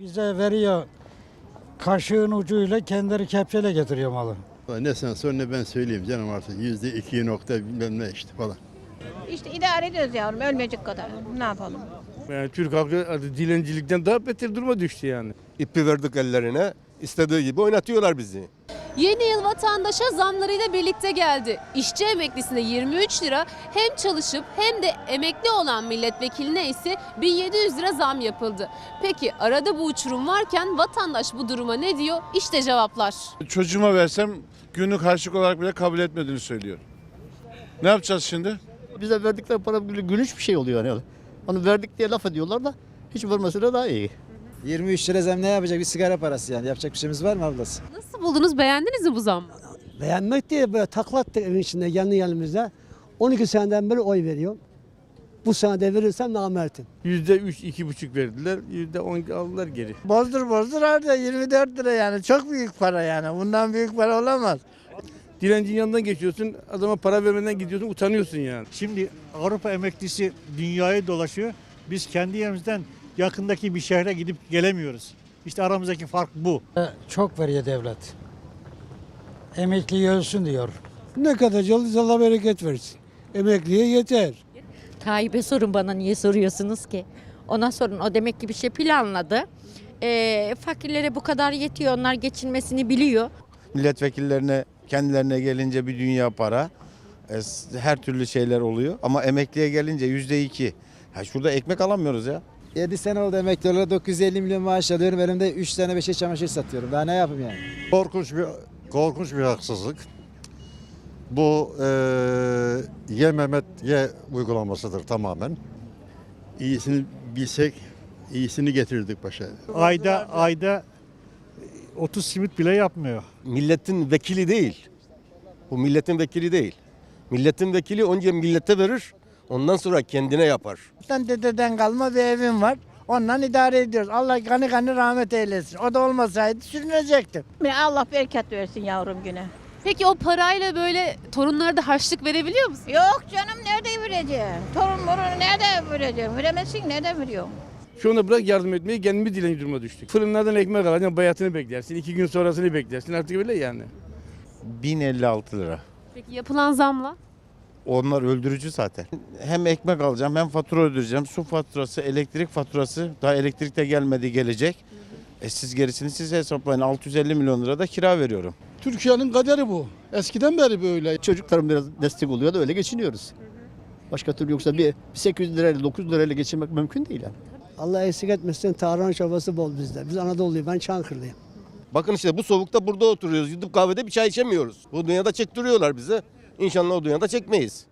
Bize veriyor kaşığın ucuyla kendileri kepçeyle getiriyor malı. Ne sen sor ne ben söyleyeyim canım artık yüzde iki nokta bilmem ne işte falan. İşte idare ediyoruz yavrum ölmeyecek kadar. Ne yapalım? Yani Türk halkı artık dilencilikten daha beter duruma düştü yani. İpi verdik ellerine. istediği gibi oynatıyorlar bizi. Yeni yıl vatandaşa zamlarıyla birlikte geldi. İşçi emeklisine 23 lira hem çalışıp hem de emekli olan milletvekiline ise 1700 lira zam yapıldı. Peki arada bu uçurum varken vatandaş bu duruma ne diyor? İşte cevaplar. Çocuğuma versem günlük harçlık olarak bile kabul etmediğini söylüyor. Ne yapacağız şimdi? Bize verdikleri para gülü- gülünç bir şey oluyor yani. Onu verdik diye laf ediyorlar da hiç vermesine daha iyi. 23 lira zam ne yapacak? Bir sigara parası yani. Yapacak bir şeyimiz var mı ablası? Nasıl buldunuz? Beğendiniz mi bu zammı? Beğenmek diye böyle taklattık evin içinde kendi yanımızda. 12 seneden beri oy veriyorum. Bu sene de verirsem namertim. Yüzde üç, iki buçuk verdiler. Yüzde on aldılar geri. Bozdur bozdur harca 24 lira yani çok büyük para yani bundan büyük para olamaz. Dilencinin yanından geçiyorsun, adama para vermeden gidiyorsun, utanıyorsun yani. Şimdi Avrupa emeklisi dünyayı dolaşıyor. Biz kendi yerimizden yakındaki bir şehre gidip gelemiyoruz. İşte aramızdaki fark bu. Çok veriyor devlet. Emekli ölsün diyor. Ne kadar çalışırsa Allah bereket versin. Emekliye yeter. Tayyip'e sorun bana niye soruyorsunuz ki? Ona sorun o demek ki bir şey planladı. Ee, fakirlere bu kadar yetiyor onlar geçinmesini biliyor. Milletvekillerine kendilerine gelince bir dünya para. E, Her türlü şeyler oluyor. Ama emekliye gelince yüzde iki. Ha şurada ekmek alamıyoruz ya. 7 sene oldu emekli olalı 950 milyon maaş alıyorum. Elimde 3 tane 5'e çamaşır satıyorum. Ben ne yapayım yani? Korkunç bir korkunç bir haksızlık. Bu e, ye Mehmet ye uygulamasıdır tamamen. İyisini bilsek iyisini getirdik başa. Ayda ayda 30 simit bile yapmıyor. Milletin vekili değil. Bu milletin vekili değil. Milletin vekili önce millete verir. Ondan sonra kendine yapar. Ben dededen kalma bir evim var. Ondan idare ediyoruz. Allah gani gani rahmet eylesin. O da olmasaydı sürünecektim. Allah bereket versin yavrum güne. Peki o parayla böyle torunlara da harçlık verebiliyor musun? Yok canım nerede vereceğim? Torun morun nerede vereceğim? Veremezsin nerede veriyorum? Şu anda bırak yardım etmeyi kendimiz dilenci duruma düştük. Fırınlardan ekmek alacaksın, bayatını beklersin. iki gün sonrasını beklersin. Artık öyle yani. 1056 lira. Peki yapılan zamla? Onlar öldürücü zaten. Hem ekmek alacağım hem fatura ödeyeceğim. Su faturası, elektrik faturası. Daha elektrik de gelmedi gelecek. E siz gerisini siz hesaplayın. 650 milyon lira da kira veriyorum. Türkiye'nin kaderi bu. Eskiden beri böyle. Çocuklarım biraz destek oluyor da öyle geçiniyoruz. Başka türlü yoksa bir 800 lirayla 900 lirayla geçinmek mümkün değil yani. Allah eksik etmesin tarhana çorbası bol bizde. Biz Anadolu'luyum ben Çankırılıyım. Bakın işte bu soğukta burada oturuyoruz. Gidip kahvede bir çay içemiyoruz. Bu dünyada çektiriyorlar bize. İnşallah o dünyada çekmeyiz.